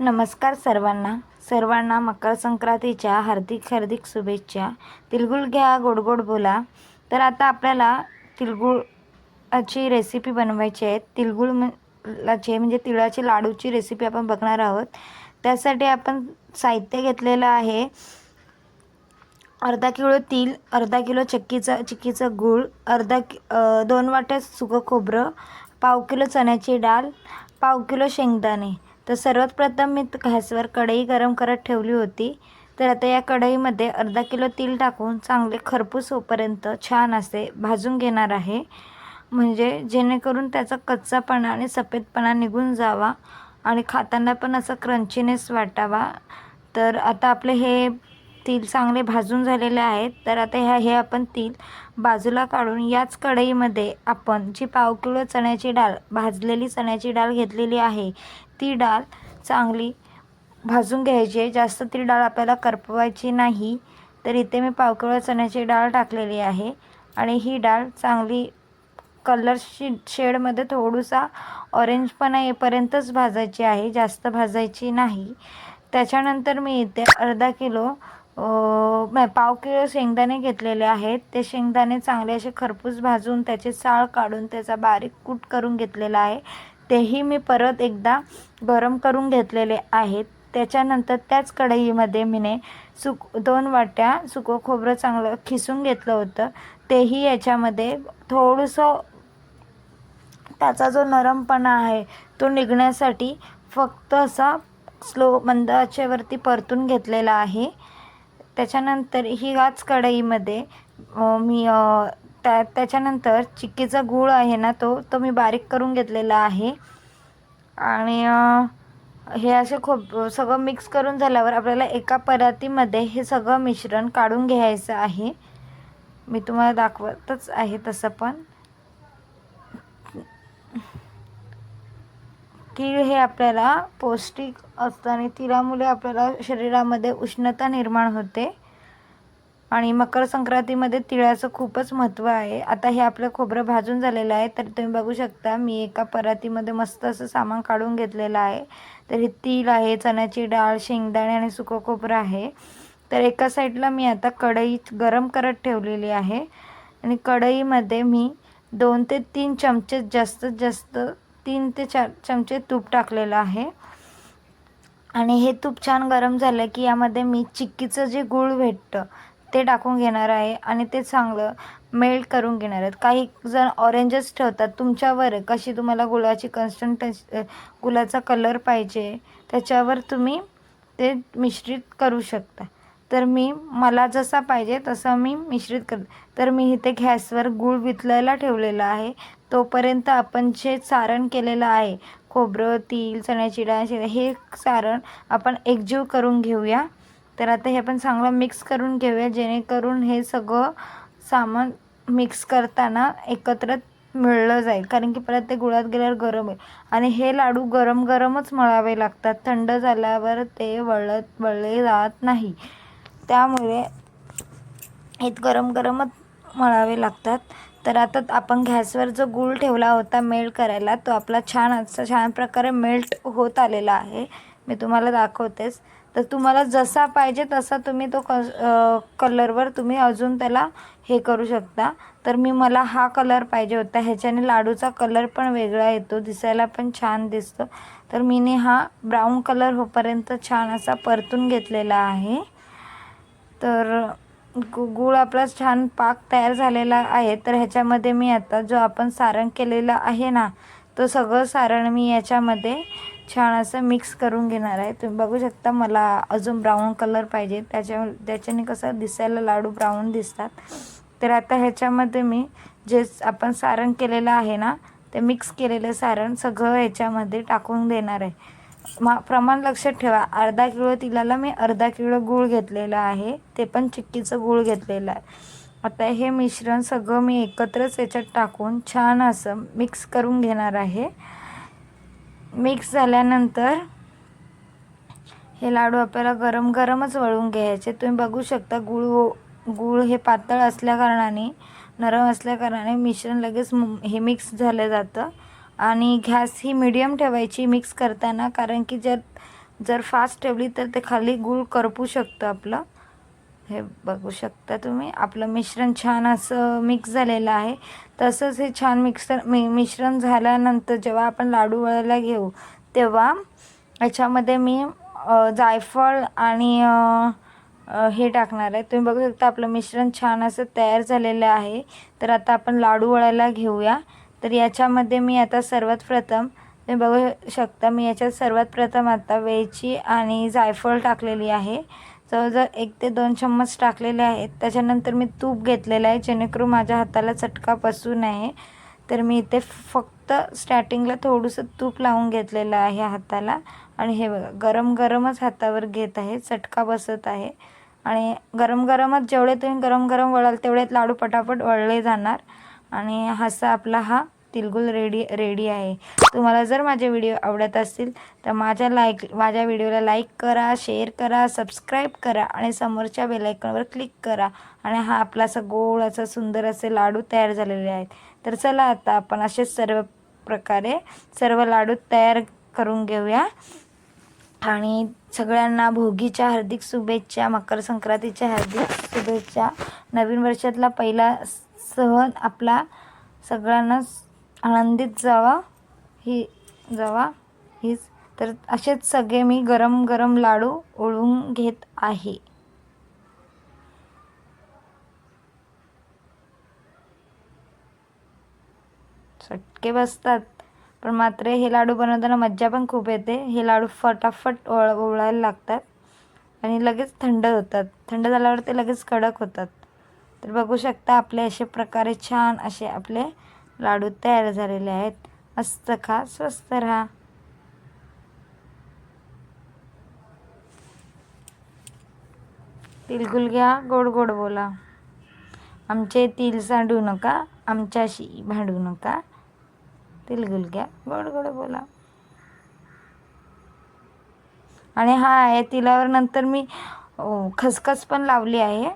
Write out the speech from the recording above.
नमस्कार सर्वांना. सर्वांना मकर संक्रांतीच्या हार्दिक हार्दिक शुभेच्छा. तिळगुळ घ्या गोड गोड बोला. तर आता आपल्याला तिळगुळाची रेसिपी बनवायची आहे. तिळगुळ लाचे म्हणजे तिळाची लाडूची रेसिपी आपण बघणार आहोत. त्यासाठी आपण साहित्य घेतलेलं आहे. अर्धा किलो तीळ अर्धा किलो चक्कीचा चिक्कीचं गूळ अर्धा कि दोन वाट्या सुकं खोबरं पाव किलो चण्याची डाळ पाव किलो शेंगदाणे. तर सर्वात प्रथम मी गॅसवर कढई गरम करत ठेवली होती. तर आता या कढईमध्ये अर्धा किलो तेल टाकून चांगले खरपूस होपर्यंत छान असे भाजून घेणार आहे. म्हणजे जेणेकरून त्याचा कच्चापणा आणि सफेदपणा निघून जावा आणि खाताना पण असं क्रंचीनेस वाटावा. तर आता आपले हे तील चांगले भाजून झालेले आहेत तर आता ह्या हे आपण तील बाजूला काढून याच कढईमध्ये आपण जी पाव किलो चण्याची डाळ भाजलेली चण्याची डाळ घेतलेली आहे ती डाळ चांगली भाजून घ्यायची आहे. जास्त ती डाळ आपल्याला करपवायची नाही तर इथे मी पाव किलो चण्याची डाळ टाकलेली आहे आणि ही डाळ चांगली कलर शे शेडमध्ये थोडंसा ऑरेंजपणा येईपर्यंतच भाजायची आहे जास्त भाजायची नाही. त्याच्यानंतर मी इथे अर्धा किलो नाही पाव किलो शेंगदाणे घेतलेले आहेत. ते शेंगदाणे चांगले असे खरपूस भाजून त्याचे साळ काढून त्याचा बारीक कूट करून घेतलेला आहे. तेही मी परत एकदा गरम करून घेतलेले आहेत. त्याच्यानंतर त्याच कढईमध्ये मीने सुक दोन वाट्या सुकं खोबरं चांगलं खिसून घेतलं होतं. तेही याच्यामध्ये थोडंसं त्याचा जो नरमपणा आहे तो निघण्यासाठी फक्त असा स्लो मंदाच्यावरती परतून घेतलेला आहे. त्याच्यानंतर ही याच कढईमध्ये मी त्या त्याच्यानंतर चिक्कीचा गूळ आहे ना तो तो मी बारीक करून घेतलेला आहे. आणि हे असे खूप सगळं मिक्स करून झाल्यावर आपल्याला एका परातीमध्ये हे सगळं मिश्रण काढून घ्यायचं आहे. मी तुम्हाला दाखवतच आहे तसं पण. तीळ हे आपल्याला पौष्टिक असतं आणि तिळामुळे आपल्याला शरीरामध्ये उष्णता निर्माण होते. आणि मकर संक्रांतीमध्ये तिळाचं खूपच महत्त्व आहे. आता हे आपलं खोबरं भाजून झालेलं आहे तर तुम्ही बघू शकता मी एका परातीमध्ये मस्त असं सामान काढून घेतलेलं आहे. तर हे तीळ आहे चण्याची डाळ शेंगदाणे आणि सुकं खोबरं आहे. तर एका साईडला मी आता कढई गरम करत ठेवलेली आहे. आणि कढईमध्ये मी दोन ते तीन चमचे जास्तीत जास्त तीन ते चार चमचे तूप टाकलेलं आहे. आणि हे तूप छान गरम झालं की यामध्ये मी चिक्कीचं जे गूळ भेटतं ते टाकून घेणार आहे आणि ते चांगलं मेल्ट करून घेणार आहेत. काही जण ऑरेंजच ठेवतात. तुमच्यावर कशी तुम्हाला गुळाची कन्स्टंट गुलाचा कलर पाहिजे त्याच्यावर तुम्ही ते मिश्रित करू शकता. तर मी मला जसा पाहिजे तसं मी मिश्रित कर तर मी इथे गॅसवर गूळ वितलायला ठेवलेला आहे. तोपर्यंत आपण जे सारण केलेलं आहे खोबरं तीळ चण्याची डाळ हे सारण आपण एकजीव करून घेऊया. तर आता हे आपण चांगलं मिक्स करून घेऊया जेणेकरून हे सगळं सामान मिक्स करताना एकत्र मिळलं जाईल. कारण की परत ते गुळात गेल्यावर गरम होईल. आणि हे लाडू गरम गरमच मळावे लागतात. थंड झाल्यावर ते वळत वळले जात नाही. त्यामुळे हे गरम गरमच मळावे लागतात. तर आता आपण गॅसवर जो गूळ ठेवला होता मेल्ट करायला तो आपला छान असा छान प्रकारे मेल्ट होत आलेला आहे. मी तुम्हाला दाखवतेच. तर तुम्हाला जसा पाहिजे तसा तुम्ही तो क कलरवर तुम्ही अजून त्याला हे करू शकता. तर मी मला हा कलर पाहिजे होता. ह्याच्याने लाडूचा कलर पण वेगळा येतो दिसायला पण छान दिसतो. तर मीने हा ब्राऊन कलर होपर्यंत छान असा परतून घेतलेला आहे. तर गु गूळ आपला छान पाक तयार झालेला आहे. तर ह्याच्यामध्ये मी आता जो आपण सारण केलेला आहे ना तो सगळं सारण मी याच्यामध्ये छान असं मिक्स करून घेणार आहे. तुम्ही बघू शकता मला अजून ब्राऊन कलर पाहिजे. त्याच्या त्याच्याने कसं दिसायला लाडू ब्राऊन दिसतात. तर आता ह्याच्यामध्ये मी जे आपण सारण केलेलं आहे ना ते मिक्स केलेलं सारण सगळं ह्याच्यामध्ये टाकून देणार आहे. मा प्रमाण लक्षात ठेवा. अर्धा किलो तिलाला मी अर्धा किलो गूळ घेतलेला आहे. ते पण चिक्कीचं गूळ घेतलेलं आहे. आता हे मिश्रण सगळं मी एकत्रच याच्यात टाकून छान असं मिक्स करून घेणार आहे. मिक्स झाल्यानंतर हे लाडू आपल्याला गरम गरमच वळून घ्यायचे. तुम्ही बघू शकता गूळ हो- गूळ हे पातळ असल्याकारणाने नरम असल्याकारणाने मिश्रण लगेच हे मिक्स झालं जातं. आणि गॅस ही मिडियम ठेवायची मिक्स करताना कारण की जर जर फास्ट ठेवली तर ते खाली गूळ करपू शकतं आपलं. हे बघू शकता तुम्ही आपलं मिश्रण छान असं मिक्स झालेलं आहे. तसंच हे छान मिक्सर मि मिश्रण झाल्यानंतर जेव्हा आपण लाडू वळायला घेऊ तेव्हा याच्यामध्ये मी जायफळ आणि हे टाकणार आहे. तुम्ही बघू शकता आपलं मिश्रण छान असं तयार झालेलं आहे. तर आता आपण लाडू वळायला घेऊया. तर याच्यामध्ये मी आता सर्वात प्रथम तुम्ही बघू शकता मी याच्यात सर्वात प्रथम आता वेलची आणि जायफळ टाकलेली आहे. जवळजवळ एक ते दोन चम्मच टाकलेले आहेत. त्याच्यानंतर मी तूप घेतलेलं आहे जेणेकरून माझ्या हाताला चटका बसू नये. तर मी इथे फक्त स्टार्टिंगला थोडंसं तूप लावून घेतलेलं आहे हाताला. आणि हे बघा गरम गरमच हातावर घेत आहे चटका बसत आहे. आणि गरम गरमच जेवढे तुम्ही गरम गरम वळाल तेवढे लाडू पटापट वळले जाणार. आणि असा आपला हा तिलगुल रेडी रेडी आहे. तुम्हाला जर माझे व्हिडिओ आवडत असतील तर माझ्या लाईक माझ्या व्हिडिओला लाईक करा शेअर करा सबस्क्राईब करा आणि समोरच्या बेलायकॉनवर क्लिक करा. आणि हा आपला असा गोड असा सुंदर असे लाडू तयार झालेले आहेत. तर चला आता आपण असेच सर्व प्रकारे सर्व लाडू तयार करून घेऊया. आणि सगळ्यांना भोगीच्या हार्दिक शुभेच्छा मकर संक्रांतीच्या हार्दिक शुभेच्छा. नवीन वर्षातला पहिला सहन आपला सगळ्यांनाच आनंदित जावा. ही जावा. हीच. तर असेच सगळे मी गरम गरम लाडू ओळून घेत आहे. चटके बसतात. पण मात्र हे लाडू बनवताना मज्जा पण खूप येते. हे लाडू फटाफट ओळ ओळायला लागतात आणि लगेच थंड होतात. थंड झाल्यावर ते लगेच कडक होतात. तर बघू शकता आपले असे प्रकारे छान असे आपले लाडू तयार झालेले आहेत. मस्त खा स्वस्त राहा. तिलगुल घ्या गोड गोड बोला. आमचे तिल सांडू नका आमच्याशी भांडू नका. तिलगुल घ्या गोड गोड बोला. आणि हा आहे तिलावर नंतर मी खसखस पण लावली आहे.